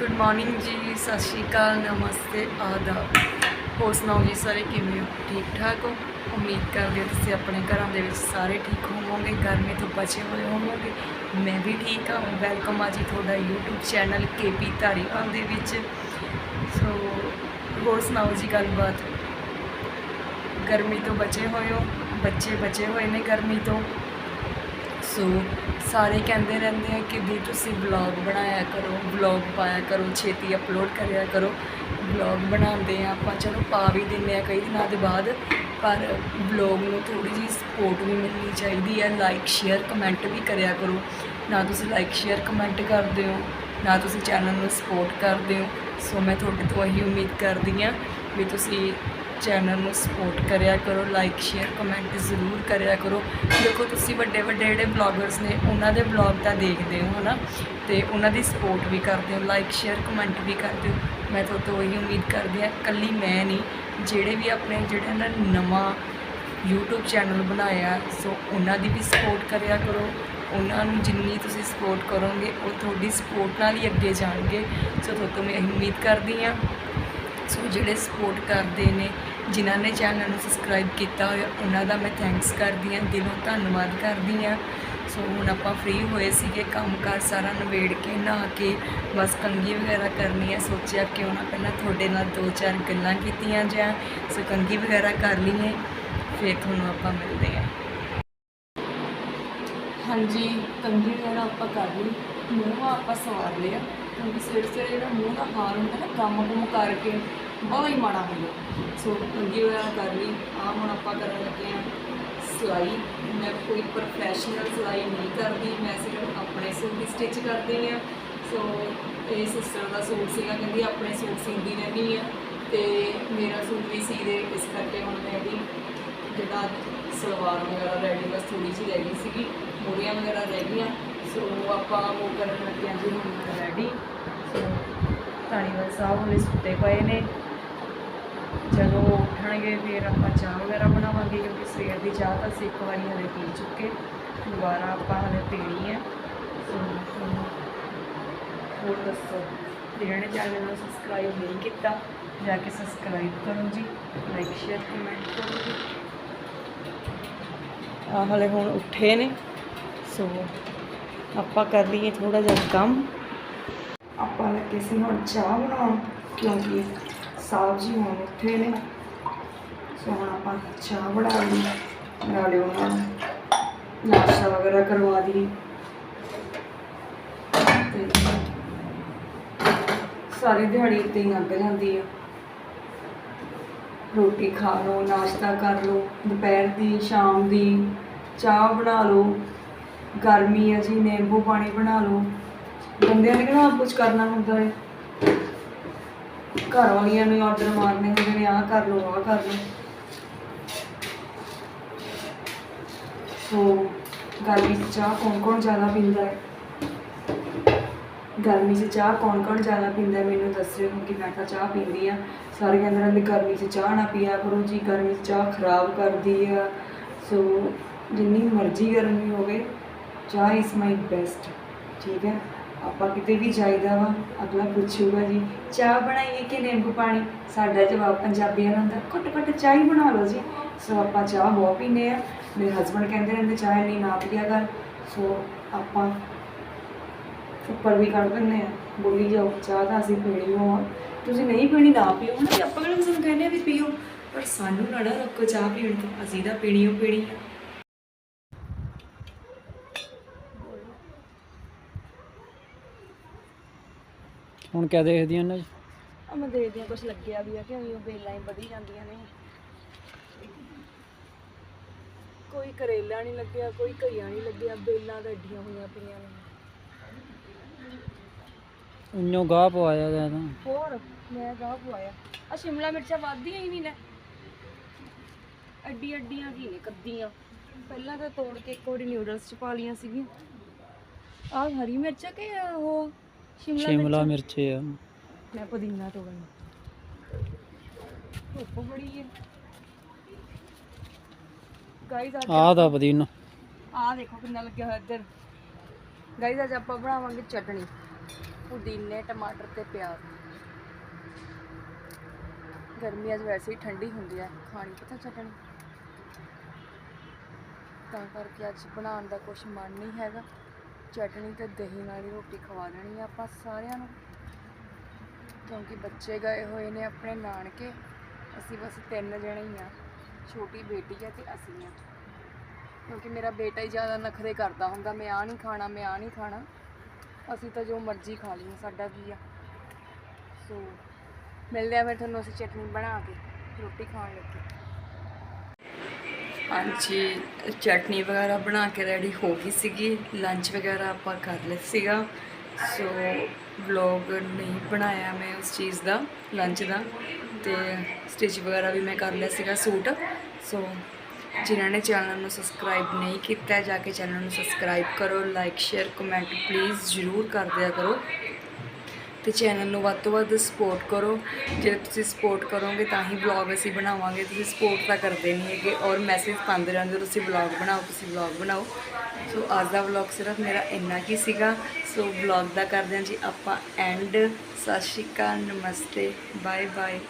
Good morning ਜੀ, ਸਤਿ ਸ਼੍ਰੀ ਅਕਾਲ, ਨਮਸਤੇ, ਆਦਾਬ। ਹੋਰ ਸੁਣਾਓ ਜੀ ਸਾਰੇ, ਕਿਵੇਂ ਹੋ? ਠੀਕ ਠਾਕ ਹੋ? ਉਮੀਦ ਕਰਦੇ ਹਾਂ ਤੁਸੀਂ ਆਪਣੇ ਘਰਾਂ ਦੇ ਵਿੱਚ ਸਾਰੇ ਠੀਕ ਹੋਵੋਗੇ, ਗਰਮੀ ਤੋਂ ਬਚੇ ਹੋਏ ਹੋਵੋਗੇ। ਮੈਂ ਵੀ ਠੀਕ ਹਾਂ। ਵੈਲਕਮ ਆ ਜੀ ਤੁਹਾਡਾ YouTube ਚੈਨਲ ਕੇਪੀ ਧਾਰੀਵਾਲ ਦੇ ਵਿੱਚ। ਸੋ ਹੋਰ ਸੁਣਾਓ ਜੀ ਗੱਲਬਾਤ? ਗਰਮੀ ਤੋਂ ਬਚੇ ਹੋਏ ਹੋ? ਬੱਚੇ ਬਚੇ ਹੋਏ ਨੇ ਗਰਮੀ ਤੋਂ? ਸੋ ਸਾਰੇ ਕਹਿੰਦੇ ਰਹਿੰਦੇ ਆ ਕਿ ਵੀ ਤੁਸੀਂ ਵਲੌਗ ਬਣਾਇਆ ਕਰੋ ਵਲੌਗ ਪਾਇਆ ਕਰੋ, ਛੇਤੀ ਅਪਲੋਡ ਕਰਿਆ ਕਰੋ। ਵਲੌਗ ਬਣਾਉਂਦੇ ਆ ਆਪਾਂ, ਚਲੋ ਪਾ ਵੀ ਦਿੰਦੇ ਆ ਕਈ ਦਿਨਾਂ ਦੇ ਬਾਅਦ, ਪਰ ਵਲੌਗ ਨੂੰ ਥੋੜੀ ਜਿਹੀ ਸਪੋਰਟ ਵੀ ਮਿਲਣੀ ਚਾਹੀਦੀ ਹੈ। ਲਾਈਕ ਸ਼ੇਅਰ ਕਮੈਂਟ ਵੀ ਕਰਿਆ ਕਰੋ। ਨਾ ਤੁਸੀਂ ਲਾਈਕ ਸ਼ੇਅਰ ਕਮੈਂਟ ਕਰਦੇ ਹੋ, ਨਾ ਤੁਸੀਂ ਚੈਨਲ ਨੂੰ ਸਪੋਰਟ ਕਰਦੇ ਹੋ। ਸੋ ਮੈਂ ਤੁਹਾਡੇ ਤੋਂ ਇਹੀ ਉਮੀਦ ਕਰਦੀ ਹਾਂ ਵੀ ਤੁਸੀਂ ਚੈਨਲ ਨੂੰ ਸਪੋਰਟ ਕਰਿਆ ਕਰੋ ਲਾਈਕ ਸ਼ੇਅਰ ਕਮੈਂਟ ਜ਼ਰੂਰ ਕਰਿਆ ਕਰੋ। ਦੇਖੋ, ਤੁਸੀਂ ਵੱਡੇ ਵੱਡੇ ਜਿਹੜੇ ਬਲੌਗਰਸ ਨੇ, ਉਹਨਾਂ ਦੇ ਬਲੌਗ ਤਾਂ ਦੇਖਦੇ ਹੋ, ਹਨਾ? ਤੇ ਉਹਨਾਂ ਦੀ ਸਪੋਰਟ ਵੀ ਕਰਦੇ ਹੋ ਲਾਈਕ ਸ਼ੇਅਰ ਕਮੈਂਟ ਵੀ ਕਰਦੇ ਹੋ। ਮੈਂ ਤੁਹਾਡੇ ਤੋਂ ਇਹੀ ਉਮੀਦ ਕਰਦੀ ਹਾਂ, ਇਕੱਲੀ ਮੈਂ ਨਹੀਂ। ਜਿਹੜੇ ਵੀ ਆਪਣੇ ਜਿਹੜੇ ਨਾ ਨਵਾਂ YouTube ਚੈਨਲ ਬਣਾਇਆ, ਸੋ ਉਹਨਾਂ ਦੀ ਵੀ ਸਪੋਰਟ ਕਰਿਆ ਕਰੋ। ਉਹਨਾਂ ਨੂੰ ਜਿੰਨੀ ਤੁਸੀਂ ਸਪੋਰਟ ਕਰੋਗੇ, ਉਹ ਤੁਹਾਡੀ ਸਪੋਰਟ ਨਾਲ ਹੀ ਅੱਗੇ ਜਾਣਗੇ। ਸੋ ਤੁਹਾਡੇ ਮੈਂ ਇਹੀ ਉਮੀਦ ਕਰਦੀ ਹਾਂ। ਸੋ ਜਿਹੜੇ ਸਪੋਰਟ ਕਰਦੇ ਨੇ, ਜਿਨ੍ਹਾਂ ਨੇ ਚੈਨਲ ਨੂੰ ਸਬਸਕ੍ਰਾਈਬ ਕੀਤਾ ਹੋਇਆ, ਉਹਨਾਂ ਦਾ ਮੈਂ ਥੈਂਕਸ ਕਰਦੀ ਹਾਂ, ਦਿਲੋਂ ਧੰਨਵਾਦ ਕਰਦੀ ਹਾਂ। ਸੋ ਹੁਣ ਆਪਾਂ ਫ੍ਰੀ ਹੋਏ ਸੀਗੇ ਕੰਮਕਾਰ ਸਾਰਾ ਨਿਬੇੜ ਕੇ, ਨਹਾ ਕੇ, ਬਸ ਕੰਗੀ ਵਗੈਰਾ ਕਰਨੀ ਹੈ, ਸੋਚਿਆ ਕਿਉਂ ਨਾ ਪਹਿਲਾਂ ਤੁਹਾਡੇ ਨਾਲ ਦੋ ਚਾਰ ਗੱਲਾਂ ਕੀਤੀਆਂ ਜਾਂ, ਸੋ ਕੰਗੀ ਵਗੈਰਾ ਕਰ ਲਈਏ, ਫਿਰ ਤੁਹਾਨੂੰ ਆਪਾਂ ਮਿਲਦੇ ਹਾਂ। ਹਾਂਜੀ ਕੰਗੀ ਵਗੈਰਾ ਆਪਾਂ ਕਰ ਲਈ, ਮੂੰਹ ਆਪਾਂ ਸਵਾਰ ਲਿਆ। ਕਿਉਂਕਿ ਸਵੇਰੇ ਸਵੇਰੇ ਜਿਹੜਾ ਮੂੰਹ ਦਾ ਹਾਲ ਹੁੰਦਾ ਨਾ ਕੰਮ ਕੁਮ ਕਰਕੇ ਬਹੁਤ ਹੀ ਮਾੜਾ ਹੁੰਦਾ ਸੋ ਕੰਗੀ ਵਗੈਰਾ ਕਰ ਲਈ ਆ ਹੁਣ ਆਪਾਂ ਕਰਨ ਲੱਗੇ ਆ ਸਿਲਾਈ ਮੈਂ ਕੋਈ ਪ੍ਰੋਫੈਸ਼ਨਲ ਸਿਲਾਈ ਨਹੀਂ ਕਰਦੀ ਮੈਂ ਸਿਰਫ ਆਪਣੇ ਸੂਟ ਹੀ ਸਟਿਚ ਕਰਦੀ ਆ ਸੋ ਇਹ ਸਿਸਟਰ ਦਾ ਸੂਟ ਸੀਗਾ ਕਹਿੰਦੀ ਆਪਣੇ ਸੂਟ ਸੀਂਦੀ ਰਹਿੰਦੀ ਆ ਤੇ ਮੇਰਾ ਸੂਟ ਵੀ ਸੀ ਦੇ ਇਸ ਕਰਕੇ ਹੁਣ ਮੈਂ ਵੀ ਜਿਹੜਾ ਸਲਵਾਰ ਵਗੈਰਾ ਰੈਡੀ ਬਸ ਥੋੜੀ ਜਿਹੀ ਰਹਿ ਗਈ ਸੀਗੀ ਮੂਰੀਆਂ ਵਗੈਰਾ ਰਹਿ ਗਈਆਂ। ਸੋ ਆਪਾਂ ਉਹ ਕਰਨ ਲੱਗੇ ਜੀ, ਹੁਣ ਰੈਡੀ ਸੋ ਧਾਲੀਵਾਲ ਸਾਹਿਬ ਹੁਣੇ ਸੁੱਤੇ ਪਏ ਨੇ। ਜਦੋਂ ਉੱਠਣਗੇ, ਫਿਰ ਆਪਾਂ ਚਾਹ ਵਗੈਰਾ ਬਣਾਵਾਂਗੇ, ਕਿਉਂਕਿ ਸਵੇਰ ਦੀ ਚਾਹ ਤਾਂ ਅਸੀਂ ਇੱਕ ਵਾਰੀ ਹਲੇ ਪੀ ਚੁੱਕੇ। ਦੁਬਾਰਾ ਆਪਾਂ ਹਲੇ ਪੀਣੀ ਹੈ। ਸੋ ਤੁਹਾਨੂੰ ਹੋਰ ਦੱਸੋ। ਜਿਹਨਾਂ ਨੇ ਚੈਨਲ ਨੂੰ ਸਬਸਕ੍ਰਾਈਬ ਨਹੀਂ ਕੀਤਾ, ਜਾ ਕੇ ਸਬਸਕ੍ਰਾਈਬ ਕਰੋ ਜੀ। ਲਾਈਕ ਸ਼ੇਅਰ ਕਮੈਂਟ ਕਰੋ ਜੀ। ਆ ਹਲੇ ਹੁਣ ਉੱਠੇ ਨੇ। ਸੋ ਆਪਾਂ ਕਰ ਲਈਏ ਥੋੜਾ ਜਿਹਾ ਕੰਮ। ਆਪਾਂ ਲੱਗੇ ਸੀ ਹੁਣ ਚਾਹ ਬਣਾਉਣ, ਕਿਉਂਕਿ ਸਾਹਿਬ ਜੀ ਹੁਣ ਉੱਠੇ ਨੇ। ਸੋ ਹੁਣ ਆਪਾਂ ਚਾਹ ਬਣਾ ਲਈ ਨਾਲੇ ਉਹਨਾਂ ਨੂੰ। ਨਾਸ਼ਤਾ ਵਗੈਰਾ ਕਰਵਾ ਦੀ ਤੇ ਸਾਰੀ ਦਿਹਾੜੀ ਇੱਥੇ ਹੀ ਲੰਘ ਜਾਂਦੀ ਆ। ਰੋਟੀ ਖਾ ਲਓ, ਨਾਸ਼ਤਾ ਕਰ ਲਓ, ਦੁਪਹਿਰ ਦੀ, ਸ਼ਾਮ ਦੀ, ਚਾਹ ਬਣਾ ਲਓ। ਗਰਮੀ ਹੈ ਜੀ ਨਿੰਬੂ ਪਾਣੀ ਬਣਾ ਲਓ। ਬੰਦਿਆਂ ਨੇ ਕਿਹੜਾ ਕੁਝ ਕਰਨਾ ਹੁੰਦਾ ਹੈ? ਘਰ ਵਾਲੀਆਂ ਨੂੰ ਆਰਡਰ ਮਾਰਨੇ ਹੁੰਦੇ ਨੇ, ਆਹ ਕਰ ਲਓ, ਆਹ ਕਰ ਲਓ। ਸੋ, ਗਰਮੀ 'ਚ ਚਾਹ ਕੌਣ ਕੌਣ ਜ਼ਿਆਦਾ ਪੀਂਦਾ ਹੈ? ਗਰਮੀ 'ਚ ਚਾਹ ਕੌਣ ਕੌਣ ਜ਼ਿਆਦਾ ਪੀਂਦਾ ਹੈ? ਮੈਨੂੰ ਦੱਸਿਓ, ਕਿਉਂਕਿ ਮੈਂ ਤਾਂ ਚਾਹ ਪੀਂਦੀ ਆ ਸਾਰੇ ਕਹਿੰਦੇ ਰਹਿੰਦੇ ਗਰਮੀ 'ਚ ਚਾਹ ਨਾ ਪੀਆ ਕਰੋ ਜੀ। ਗਰਮੀ 'ਚ ਚਾਹ ਖਰਾਬ ਕਰਦੀ ਆ। ਸੋ, ਜਿੰਨੀ ਮਰਜ਼ੀ ਗਰਮੀ ਹੋਵੇ ਚਾਹ ਇਜ਼ ਮਾਈ ਬੈਸਟ ਠੀਕ ਹੈ? ਆਪਾਂ ਕਿਤੇ ਵੀ ਜਾਈਦਾ ਵਾ, ਅਗਲਾ ਪੁੱਛੂਗਾ ਜੀ, ਚਾਹ ਬਣਾਈਏ ਕਿ ਨਿੰਬੂ ਪਾਣੀ? ਸਾਡਾ ਜਵਾਬ ਪੰਜਾਬੀਆਂ ਦਾ ਹੁੰਦਾ, ਘੁੱਟ ਘੁੱਟ ਚਾਹ ਹੀ ਬਣਾ ਲਓ ਜੀ। ਸੋ ਆਪਾਂ ਚਾਹ ਬਹੁਤ ਪੀਂਦੇ ਆ। ਮੇਰੇ ਹਸਬੰਡ ਕਹਿੰਦੇ ਰਹਿੰਦੇ, ਚਾਹ ਨਹੀਂ ਨਾ ਪੀਆ ਕਰ। ਸੋ ਆਪਾਂ ਉੱਪਰ ਵੀ ਕੱਢ ਦਿੰਦੇ ਆ। ਬੋਲੀ ਜਾਓ, ਚਾਹ ਤਾਂ ਅਸੀਂ ਪੀਣੀ ਹੋ ਤੁਸੀਂ ਨਹੀਂ ਪੀਣੀ, ਨਾ ਪੀਓ। ਨਾ ਆਪਾਂ ਕਿਹੜਾ ਕਿਸੇ ਨੂੰ ਕਹਿੰਦੇ ਆ ਵੀ ਪੀਓ। ਪਰ ਸਾਨੂੰ ਨਾ ਨਾ ਚਾਹ ਪੀਣ ਤੋਂ। ਅਸੀਂ ਤਾਂ ਪੀਣੀ ਹੋ ਪੀਣੀ ਆ। ਹੁਣ ਕਿਆ ਦੇਖਦੀਆਂ ਨੇ ਆ ਮੈਂ ਦੇਖਦੀ ਆ ਕੁਝ ਲੱਗਿਆ ਵੀ ਆ ਕਿ ਉਹ ਬੇਲਾਂ ਹੀ ਵਧੀ ਜਾਂਦੀਆਂ ਨੇ। ਕੋਈ ਕਰੇਲਾ ਨਹੀਂ ਲੱਗਿਆ ਕੋਈ ਘਈਆ ਨਹੀਂ ਲੱਗਿਆ ਬੇਲਾਂ ਤਾਂ ਏਡੀਆਂ ਹੋਈਆਂ ਪਈਆਂ ਨੇ। ਇੰਨੋ ਗਾਹ ਪਵਾਇਆ ਗਿਆ ਤਾਂ। ਹੋਰ ਮੈਂ ਗਾਹ ਪਵਾਇਆ। ਆ ਸ਼ਿਮਲਾ ਮਿਰਚਾਂ ਵੱਧਦੀਆਂ ਹੀ ਨਹੀਂ ਨੇ। ਅੱਡੀ ਅੱਡੀਆਂ ਕੀ ਨੇ ਕੱਦੀਆਂ। ਪਹਿਲਾਂ ਤਾਂ ਤੋੜ ਕੇ ਇੱਕ ਵਾਰੀ ਨਿਊਡਲਸ ਚ ਪਾ ਲੀਆਂ ਸੀਗੀਆਂ। ਆਹ ਹਰੀ ਮਿਰਚਾਂ ਕਿ ਉਹ ਸ਼ਿਮਲਾ ਸ਼ਿਮਲਾ ਮਿਰਚ। ਮਿਰਚ ਆ। ਮੈਂ ਪੁਦੀਨਾ ਤੋੜਨ ਧੁੱਪ ਬੜੀ ਹੈ ਗਾਈਸ ਅੱਜ ਆਹ ਦਾ ਪੁਦੀਨਾ। ਆਹ ਦੇਖੋ ਕਿੰਨਾ ਲੱਗਿਆ ਹੋਇਆ ਇੱਧਰ। ਗਾਈਸ ਅੱਜ ਆਪਾਂ ਬਣਾਵਾਂਗੇ ਚਟਣੀ ਪੁਦੀਨੇ ਟਮਾਟਰ ਤੇ ਪਿਆਜ਼। ਗਰਮੀਆਂ 'ਚ ਵੈਸੇ ਹੀ ਠੰਡੀ ਹੁੰਦੀ ਆ। ਖਾਣੀ ਪਤਾ ਚਟਣੀ ਤਾਂ ਕਰਕੇ ਅੱਜ ਬਣਾਉਣ ਦਾ ਕੁਝ ਮਨ ਨਹੀਂ ਹੈਗਾ। ਚਟਣੀ ਤੇ ਦਹੀਂ ਨਾਲ ਹੀ ਰੋਟੀ ਖਵਾ ਦੇਣੀ ਆ ਆਪਾਂ ਸਾਰਿਆਂ ਨੂੰ। ਕਿਉਂਕਿ ਬੱਚੇ ਗਏ ਹੋਏ ਨੇ ਆਪਣੇ ਨਾਨਕੇ, ਅਸੀਂ ਬਸ ਤਿੰਨ ਜਣੇ ਹੀ ਆ, ਛੋਟੀ ਬੇਟੀ ਆ ਤੇ ਅਸੀਂ ਆ। ਕਿਉਂਕਿ ਮੇਰਾ ਬੇਟਾ ਹੀ ਜ਼ਿਆਦਾ ਨਖਰੇ ਕਰਦਾ ਹੁੰਦਾ, ਮੈਂ ਆ ਨਹੀਂ ਖਾਣਾ, ਮੈਂ ਆ ਨਹੀਂ ਖਾਣਾ। ਅਸੀਂ ਤਾਂ ਜੋ ਮਰਜ਼ੀ ਖਾ ਲਈਏ, ਸਾਡਾ ਕੀ ਆ। ਸੋ ਮਿਲਦੇ ਆ ਫਿਰ ਤੁਹਾਨੂੰ ਅਸੀਂ ਚਟਨੀ ਬਣਾ ਕੇ, ਰੋਟੀ ਖਾਣ ਲੱਗੇ। ਹਾਂਜੀ, ਚਟਨੀ ਵਗੈਰਾ ਬਣਾ ਕੇ ਰੈਡੀ ਹੋ ਗਈ ਸੀਗੀ। ਲੰਚ ਵਗੈਰਾ ਆਪਾਂ ਕਰ ਲਿਆ ਸੀਗਾ। ਸੋ ਵਲੌਗ ਨਹੀਂ ਬਣਾਇਆ ਮੈਂ ਉਸ ਚੀਜ਼ ਦਾ ਲੰਚ ਦਾ। ਤੇ ਸਟਿਚ ਵਗੈਰਾ ਵੀ ਮੈਂ ਕਰ ਲਿਆ ਸੀਗਾ ਸੂਟ। ਸੋ ਜਿਨ੍ਹਾਂ ਨੇ ਚੈਨਲ ਨੂੰ ਸਬਸਕ੍ਰਾਈਬ ਨਹੀਂ ਕੀਤਾ, ਜਾ ਕੇ ਚੈਨਲ ਨੂੰ ਸਬਸਕ੍ਰਾਈਬ ਕਰੋ ਲਾਈਕ ਸ਼ੇਅਰ ਕਮੈਂਟ ਪਲੀਜ਼ ਜ਼ਰੂਰ ਕਰ ਦਿਆ ਕਰੋ। ਤੇ ਚੈਨਲ ਨੂੰ ਵੱਧ ਤੋਂ ਵੱਧ ਸਪੋਰਟ ਕਰੋ। ਜੇ ਤੁਸੀਂ ਸਪੋਰਟ ਕਰੋਗੇ ਤਾਂ ਹੀ ਵਲੌਗ ਅਸੀਂ ਬਣਾਵਾਂਗੇ। ਤੁਸੀਂ ਸਪੋਰਟ ਤਾਂ ਕਰਦੇ ਨਹੀਂ ਹੈਗੇ ਔਰ ਮੈਸੇਜ ਪਾਉਂਦੇ ਰਹਿੰਦੇ ਤੁਸੀਂ ਵਲੌਗ ਬਣਾਓ, ਤੁਸੀਂ ਵਲੌਗ ਬਣਾਓ। ਸੋ ਅੱਜ ਦਾ ਵਲੌਗ ਸਿਰਫ ਮੇਰਾ ਇੰਨਾ ਕੀ ਸੀਗਾ। ਸੋ ਵਲੌਗ ਦਾ ਕਰਦੇ ਹਾਂ ਜੀ ਆਪਾਂ ਐਂਡ ਸਤਿ ਸ਼੍ਰੀ ਅਕਾਲ, ਨਮਸਤੇ ਬਾਏ ਬਾਏ